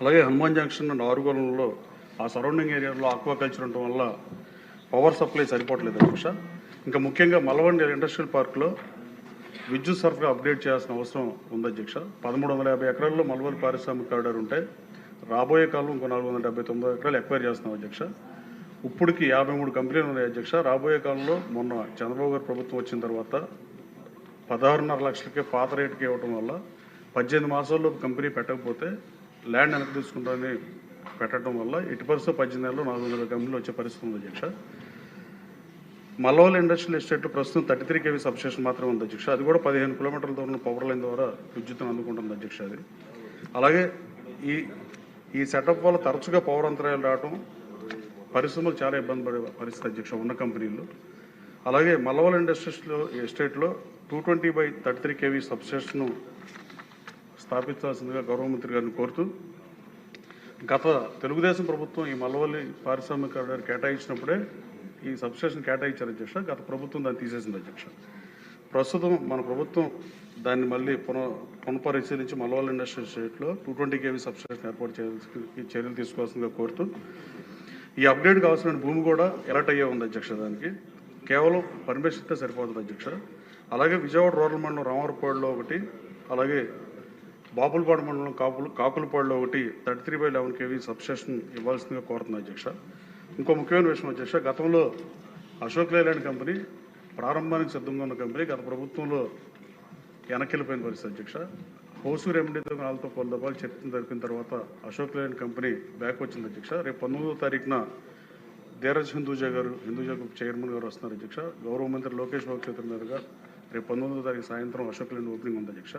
అలాగే Hanuman junction and ఆరుగోలంలో ఆ surrounding ఏరియాలో ఆక్వాకల్చర్ ఉండటం వల్ల పవర్ సప్లై సరిపోవట్లేదు బహుశా. ఇంకా ముఖ్యంగా మలవండి ఇండస్ట్రియల్ పార్క్లో విద్యుత్ సరఫరా అప్డేట్ చేయాల్సిన అవసరం ఉంది అధ్యక్ష. పదమూడు వందల యాభై ఎకరాల్లో మలవల్ పారిశ్రామిక కారిడార్ ఉంటే రాబోయే కాలం ఇంకో నాలుగు వందల డెబ్బై తొమ్మిది ఎకరాలు ఎక్వైర్ చేస్తున్నాం అధ్యక్ష. ఇప్పటికి యాభై మూడు కంపెనీలు ఉన్నాయి అధ్యక్ష. రాబోయే కాలంలో మొన్న చంద్రబాబు గారు ప్రభుత్వం వచ్చిన తర్వాత పదహారున్నర లక్షలకే పాత రేటుకి ఇవ్వటం వల్ల పద్దెనిమిది మాసాల్లో కంపెనీ పెట్టకపోతే ల్యాండ్ వెనక్కి తీసుకుంటామని పెట్టడం వల్ల ఎటు పరిస్థితి పద్దెనిమిది నెలలు నాలుగు వందల కంపెనీలు వచ్చే పరిస్థితి ఉంది అధ్యక్ష మలవల్ ఇండస్ట్రియల్ ఎస్టేట్ ప్రస్తుతం థర్టీ త్రీ కేవీ సబ్స్టేషన్ మాత్రమే ఉంది అధ్యక్ష అది కూడా పదిహేను కిలోమీటర్ల దూరం పవర్ లైన్ ద్వారా విద్యుత్తును అందుకుంటుంది అధ్యక్ష అది. అలాగే ఈ ఈ సెటప్ వల్ల తరచుగా పవర్ అంతరాయాలు రావటం పరిశ్రమలు చాలా ఇబ్బంది పడే పరిస్థితి అధ్యక్ష ఉన్న కంపెనీలు అలాగే మలవల్ ఇండస్ట్రీస్లో ఎస్టేట్లో two twenty by thirty three KV substation స్థాపించాల్సిందిగా గౌరవ మంత్రి గారిని కోరుతూ గత తెలుగుదేశం ప్రభుత్వం ఈ మల్లవల్లి పారిశ్రామిక కేటాయించినప్పుడే ఈ సబ్స్టేషన్ కేటాయించారు అధ్యక్ష. గత ప్రభుత్వం దాన్ని తీసేసింది అధ్యక్ష. ప్రస్తుతం మన ప్రభుత్వం దాన్ని మళ్ళీ పున పునఃపరిశీలించి మల్లవల్లి ఇండస్ట్రియల్ స్టేట్లో టూ ట్వంటీ కేవీ సబ్స్టేషన్ ఏర్పాటు చేయాల్సి ఈ చర్యలు తీసుకోవాల్సిందిగా కోరుతూ ఈ అప్డేట్ కావాల్సిన భూమి కూడా ఎలర్ట్ అయ్యే ఉంది అధ్యక్ష దానికి. కేవలం పర్మిషన్ ఇస్తే సరిపోతుంది అధ్యక్ష. అలాగే విజయవాడ రూరల్ మండలం రామారపాడులో ఒకటి అలాగే బాపులపాడు మండలం కాపులు కాకులపాడులో ఒకటి thirty three by eleven KV substation ఇవ్వాల్సిందిగా కోరుతున్నా అధ్యక్ష. ఇంకో ముఖ్యమైన విషయం అధ్యక్ష గతంలో అశోక్ లేలాండ్ కంపెనీ ప్రారంభానికి సిద్ధంగా ఉన్న కంపెనీ గత ప్రభుత్వంలో వెనక్కివెళ్ళిపోయిన పరిస్థితి అధ్యక్ష. హౌసు రెమెడీతో వాళ్ళతో పలు దఫాలు చర్చలు జరిపిన తర్వాత అశోక్ లేలాండ్ కంపెనీ బ్యాక్ వచ్చింది అధ్యక్ష. రేపు పంతొమ్మిదో తారీఖున ధీరజ్ హిందూజా గారు హిందూజా గ్రూప్ చైర్మన్ గారు వస్తున్నారు అధ్యక్ష. గౌరవ మంత్రి లోకేష్ బాబు చేతుల మీదుగా రేపు పంతొమ్మిదో తారీఖు సాయంత్రం అశోక్ లేలాండ్ ఓపెనింగ్ ఉంది అధ్యక్ష.